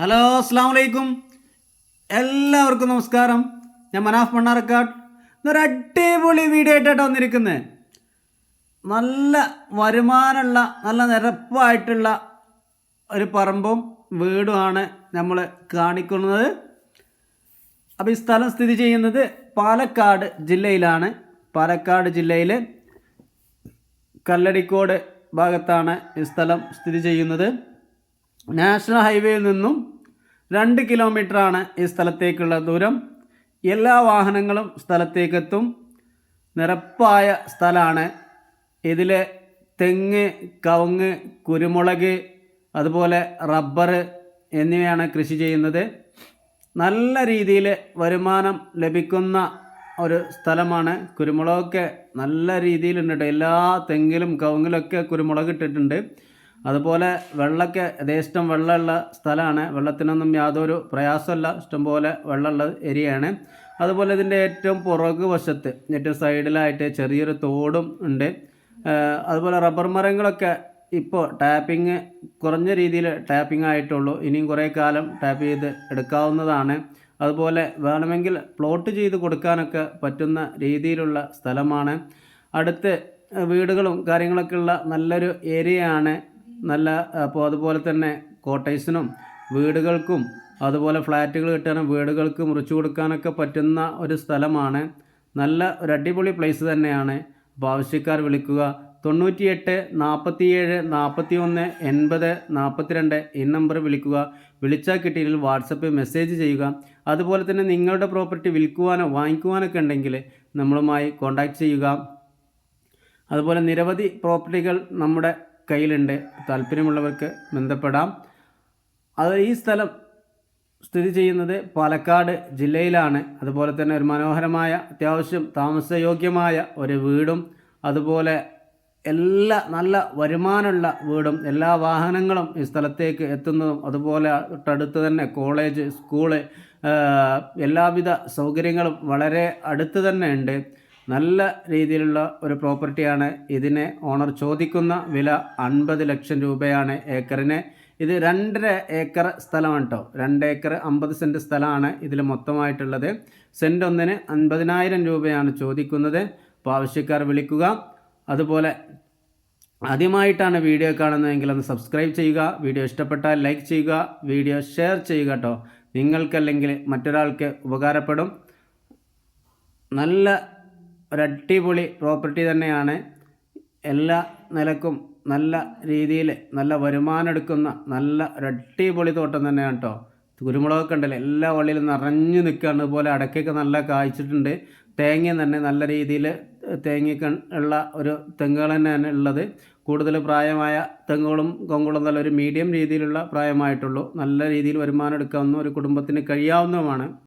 Hello അസ്സാം വലൈക്കും എല്ലാവർക്കും നമസ്കാരം. ഞാൻ മനാഫ് മണ്ണാർക്കാട്. ഇന്നൊരു അടിപൊളി വീഡിയോ ആയിട്ടാണ് വന്നിരിക്കുന്നത് നല്ല വരുമാനമുള്ള നല്ല നിരപ്പായിട്ടുള്ള ഒരു പറമ്പും വീടുമാണ് നമ്മൾ കാണിക്കുന്നത്. അപ്പോൾ ഈ സ്ഥലം സ്ഥിതി ചെയ്യുന്നത് പാലക്കാട് ജില്ലയിലാണ്. പാലക്കാട് ജില്ലയിൽ കല്ലടിക്കോട് ഭാഗത്താണ് ഈ സ്ഥലം സ്ഥിതി ചെയ്യുന്നത്. നാഷണൽ ഹൈവേയിൽ നിന്നും രണ്ട് കിലോമീറ്ററാണ് ഈ സ്ഥലത്തേക്കുള്ള ദൂരം. എല്ലാ വാഹനങ്ങളും സ്ഥലത്തേക്കെത്തും. നിരപ്പായ സ്ഥലമാണ്. ഇതിൽ തെങ്ങ് കവുങ്ങ് കുരുമുളക് അതുപോലെ റബ്ബർ എന്നിവയാണ് കൃഷി ചെയ്യുന്നത്. നല്ല രീതിയിൽ വരുമാനം ലഭിക്കുന്ന ഒരു സ്ഥലമാണ്. കുരുമുളകൊക്കെ നല്ല രീതിയിലുണ്ട്. എല്ലാ തെങ്ങിലും കവുങ്ങിലൊക്കെ കുരുമുളക് ഇട്ടിട്ടുണ്ട്. അതുപോലെ വെള്ളമൊക്കെ ഇഷ്ടം വെള്ളമുള്ള സ്ഥലമാണ്. വെള്ളത്തിനൊന്നും യാതൊരു പ്രയാസമല്ല ഇഷ്ടംപോലെ വെള്ളമുള്ള ഏരിയയാണ്. അതുപോലെ ഇതിന്റെ ഏറ്റവും പുറകു വശത്ത് ഏറ്റവും സൈഡിലായിട്ട് ചെറിയൊരു തോടും ഉണ്ട്. അതുപോലെ റബ്ബർ മരങ്ങളൊക്കെ ഇപ്പോൾ ടാപ്പിംഗ് കുറഞ്ഞ രീതിയിൽ ടാപ്പിംഗ് ആയിട്ടുള്ളൂ. ഇനിയും കുറേ കാലം ടാപ്പ് ചെയ്ത് എടുക്കാവുന്നതാണ്. അതുപോലെ വേണമെങ്കിൽ പ്ലോട്ട് ചെയ്ത് കൊടുക്കാനൊക്കെ പറ്റുന്ന രീതിയിലുള്ള സ്ഥലമാണ്. അടുത്ത് വീടുകളും കാര്യങ്ങളൊക്കെ ഉള്ള നല്ലൊരു ഏരിയയാണ് നല്ല അപ്പോൾ അതുപോലെ തന്നെ കോട്ടേഴ്സിനും വീടുകൾക്കും അതുപോലെ ഫ്ലാറ്റുകൾ കിട്ടാനും വീടുകൾക്ക് മുറിച്ചു കൊടുക്കാനൊക്കെ പറ്റുന്ന ഒരു സ്ഥലമാണ്. നല്ല ഒരു അടിപൊളി പ്ലേസ് തന്നെയാണ്. അപ്പോൾ ആവശ്യക്കാർ വിളിക്കുക. തൊണ്ണൂറ്റിയെട്ട് നാൽപ്പത്തിയേഴ് നാൽപ്പത്തി ഒന്ന് എൺപത് നാൽപ്പത്തിരണ്ട് ഈ നമ്പർ വിളിക്കുക. വിളിച്ചാൽ കിട്ടിയില്ലെങ്കിൽ വാട്സപ്പ് മെസ്സേജ് ചെയ്യുക. അതുപോലെ തന്നെ നിങ്ങളുടെ പ്രോപ്പർട്ടി വിൽക്കുവാനോ വാങ്ങിക്കുവാനൊക്കെ ഉണ്ടെങ്കിൽ നമ്മളുമായി കോൺടാക്റ്റ് ചെയ്യുക. അതുപോലെ നിരവധി പ്രോപ്പർട്ടികൾ നമ്മുടെ കയ്യിലുണ്ട്. താല്പര്യമുള്ളവർക്ക് ബന്ധപ്പെടാം. അത് ഈ സ്ഥലം സ്ഥിതി ചെയ്യുന്നത് പാലക്കാട് ജില്ലയിലാണ്. അതുപോലെ തന്നെ ഒരു മനോഹരമായ അത്യാവശ്യം താമസയോഗ്യമായ ഒരു വീടും അതുപോലെ എല്ലാ നല്ല വരുമാനമുള്ള വീടും എല്ലാ വാഹനങ്ങളും ഈ സ്ഥലത്തേക്ക് എത്തുന്നതും അതുപോലെ തൊട്ടടുത്ത് തന്നെ കോളേജ് സ്കൂൾ എല്ലാവിധ സൗകര്യങ്ങളും വളരെ അടുത്ത് തന്നെ ഉണ്ട്. നല്ല രീതിയിലുള്ള ഒരു പ്രോപ്പർട്ടിയാണ് ഇതിനെ ഓണർ ചോദിക്കുന്ന വില അൻപത് ലക്ഷം രൂപയാണ് ഏക്കറിന്. ഇത് രണ്ടര ഏക്കർ സ്ഥലമാണ് കേട്ടോ രണ്ട് ഏക്കർ അമ്പത് സെന്റ് സ്ഥലമാണ് ഇതിൽ മൊത്തമായിട്ടുള്ളത്. സെന്റ് ഒന്നിന് അൻപതിനായിരം രൂപയാണ് ചോദിക്കുന്നത്. അപ്പോൾ ആവശ്യക്കാർ വിളിക്കുക. അതുപോലെ ആദ്യമായിട്ടാണ് വീഡിയോ കാണുന്നതെങ്കിൽ ഒന്ന് സബ്സ്ക്രൈബ് ചെയ്യുക. വീഡിയോ ഇഷ്ടപ്പെട്ടാൽ ലൈക്ക് ചെയ്യുക. വീഡിയോ ഷെയർ ചെയ്യുക കേട്ടോ നിങ്ങൾക്കല്ലെങ്കിൽ മറ്റൊരാൾക്ക് ഉപകാരപ്പെടും. നല്ല ഒരു അടിപൊളി പ്രോപ്പർട്ടി തന്നെയാണ്. എല്ലാ നിലക്കും നല്ല രീതിയിൽ നല്ല വരുമാനം എടുക്കുന്ന നല്ല ഒരടിപൊളി തോട്ടം തന്നെയാണ് കേട്ടോ കുരുമുളകൊക്കെ ഉണ്ടല്ലോ എല്ലാ വള്ളിയിലും നിറഞ്ഞു നിൽക്കുകയാണ്. അതുപോലെ അടക്കയൊക്കെ നല്ല കായ്ച്ചിട്ടുണ്ട്. തേങ്ങ തന്നെ നല്ല രീതിയിൽ തേങ്ങയൊക്കെ ഉള്ള ഒരു തെങ്ങുകൾ തന്നെയാണ് ഉള്ളത്. കൂടുതൽ പ്രായമായ തെങ്ങുകളും കൊങ്ങുകളും നല്ല ഒരു മീഡിയം രീതിയിലുള്ള പ്രായമായിട്ടുള്ളൂ. നല്ല രീതിയിൽ വരുമാനം എടുക്കാവുന്ന ഒരു കുടുംബത്തിന് കഴിയാവുന്നതുമാണ്.